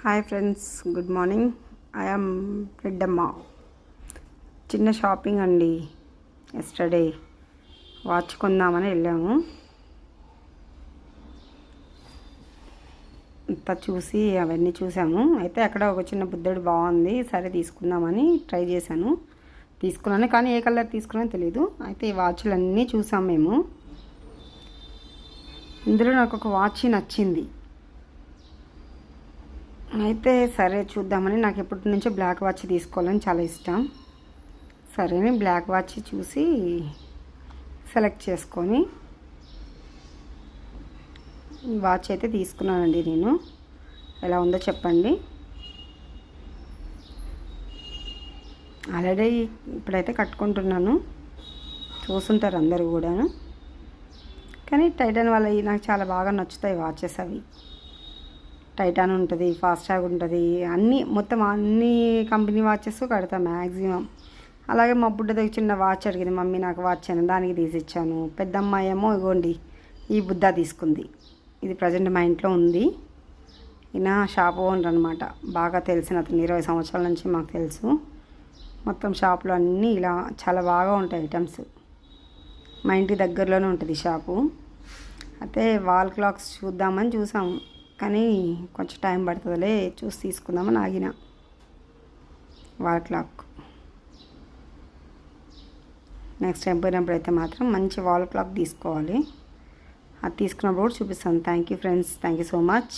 Hi friends good morning I'm Reddamma చిన్న shopping అండి. Yesterday watch కొందామని వెళ్ళాము. అంతా చూసి అవన్నీ చూసాము. అయితే అక్కడ ఒక చిన్న బుద్ధుడు బాగుంది. సరే తీసుకుందామని ట్రై చేశాను. తీసుకున్నాను కానీ ఏ కలర్ తీసుకున్నానో తెలియదు అయితే ఈ వాచ్లన్నీ చూసాం మేము. ఇందులో నాకు ఒక వాచ్ నచ్చింది. అయితే సరే చూద్దామని నాకు ఎప్పటి నుంచో బ్లాక్ వాచ్ తీసుకోవాలని చాలా ఇష్టం. సరే బ్లాక్ వాచ్ చూసి సెలెక్ట్ చేసుకొని వాచ్ అయితే తీసుకున్నానండి నేను. ఎలా ఉందో చెప్పండి. ఆల్రెడీ ఇప్పుడైతే కట్టుకుంటున్నాను. చూసుంటారు అందరూ కూడాను. కానీ టైటన్ వాళ్ళవి నాకు చాలా బాగా నచ్చుతాయి వాచెస్ అవి. టైటాన్ ఉంటుంది ఫాస్టాగ్ ఉంటుంది అన్నీ మొత్తం అన్ని కంపెనీ వాచెస్ కడతా మ్యాక్సిమం అలాగే మా బుడ్డది చిన్న వాచ్ అడిగింది మమ్మీ నాకు వాచ్ అని దానికి తీసి ఇచ్చాను. పెద్దమ్మాయి ఏమో ఇగోండి ఈ బుద్ధ తీసుకుంది. ఇది ప్రజెంట్ మా ఇంట్లో ఉంది. ఈయన షాప్ ఓనర్ అనమాట బాగా తెలిసిన అతను ఇరవై సంవత్సరాల నుంచి మాకు తెలుసు. మొత్తం షాపులో అన్నీ ఇలా చాలా బాగా ఉంటాయి ఐటమ్స్ మా ఇంటి దగ్గరలోనే ఉంటుంది షాపు అయితే వాల్ క్లాక్స్ చూద్దామని చూసాము. కానీ కొంచెం టైం పడుతుందిలే చూసి తీసుకుందామని ఆగిన. వాల్ క్లాక్ నెక్స్ట్ టైం పోయినప్పుడు అయితే మాత్రం మంచి వాల్ క్లాక్ తీసుకోవాలి. అది తీసుకున్నప్పుడు కూడా చూపిస్తాను. Thank you friends thank you so much